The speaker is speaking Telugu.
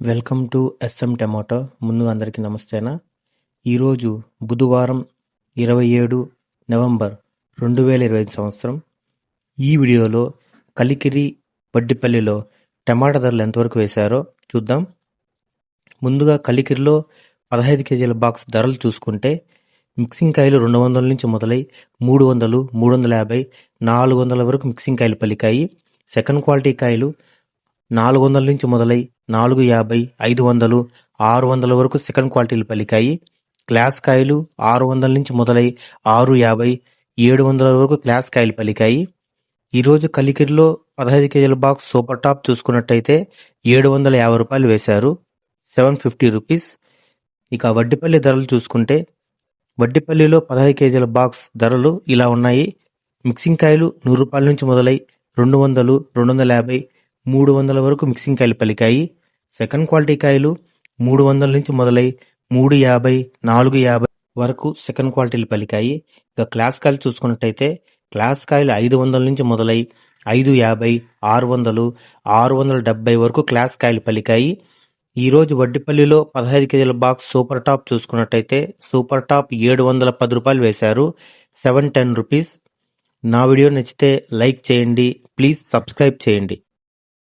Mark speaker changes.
Speaker 1: Welcome to S M tomato. ముందుగా అందరికీ నమస్తేనా? ఈరోజు బుధవారం ఇరవై ఏడు నవంబర్ రెండు వేల ఇరవై ఐదు సంవత్సరం. ఈ వీడియోలో కలికిరి వడ్డిపల్లిలో టమాటా ధరలు ఎంతవరకు వేశారో చూద్దాం. ముందుగా కలికిరిలో పదహైదు కేజీల బాక్స్ ధరలు చూసుకుంటే మిక్సింగ్ కాయలు రెండు వందల నుంచి మొదలై మూడు వందలు మూడు వందల యాభై నాలుగు వందల వరకు మిక్సింగ్ కాయలు పలికాయి. సెకండ్ క్వాలిటీ కాయలు నాలుగు వందల నుంచి మొదలై నాలుగు యాభై ఐదు వందలు ఆరు వందల వరకు సెకండ్ క్వాలిటీలు పలికాయి. క్లాస్ కాయలు ఆరు వందల నుంచి మొదలై ఆరు యాభై ఏడు వందల వరకు క్లాస్ కాయలు పలికాయి. ఈరోజు కలికిరిలో పదహైదు కేజీల బాక్స్ సూపర్ టాప్ చూసుకున్నట్టయితే ఏడు వందల యాభై రూపాయలు వేశారు. Seven fifty rupees. ఇక వడ్డిపల్లి ధరలు చూసుకుంటే వడ్డిపల్లిలో పదహైదు కేజీల బాక్స్ ధరలు ఇలా ఉన్నాయి. మిక్సింగ్ కాయలు నూరు రూపాయల నుంచి మొదలై రెండు వందలు రెండు వందల యాభై మూడు వందల వరకు మిక్సింగ్ కాయలు పలికాయి. సెకండ్ క్వాలిటీ కాయలు మూడు వందల నుంచి మొదలై మూడు యాభై నాలుగు యాభై వరకు సెకండ్ క్వాలిటీలు పలికాయి. ఇక క్లాస్ కాయలు చూసుకున్నట్టయితే క్లాస్ కాయలు ఐదు వందల నుంచి మొదలై ఐదు యాభై ఆరు వందలు ఆరు వందల డెబ్బై వరకు క్లాస్ కాయలు పలికాయి. ఈరోజు వడ్డిపల్లిలో పదహైదు కేజీల బాక్స్ సూపర్ టాప్ చూసుకున్నట్టయితే సూపర్ టాప్ ఏడు వందల పది రూపాయలు వేశారు. Seven ten rupees. నా వీడియో నచ్చితే లైక్ చేయండి. ప్లీజ్ సబ్స్క్రైబ్ చేయండి.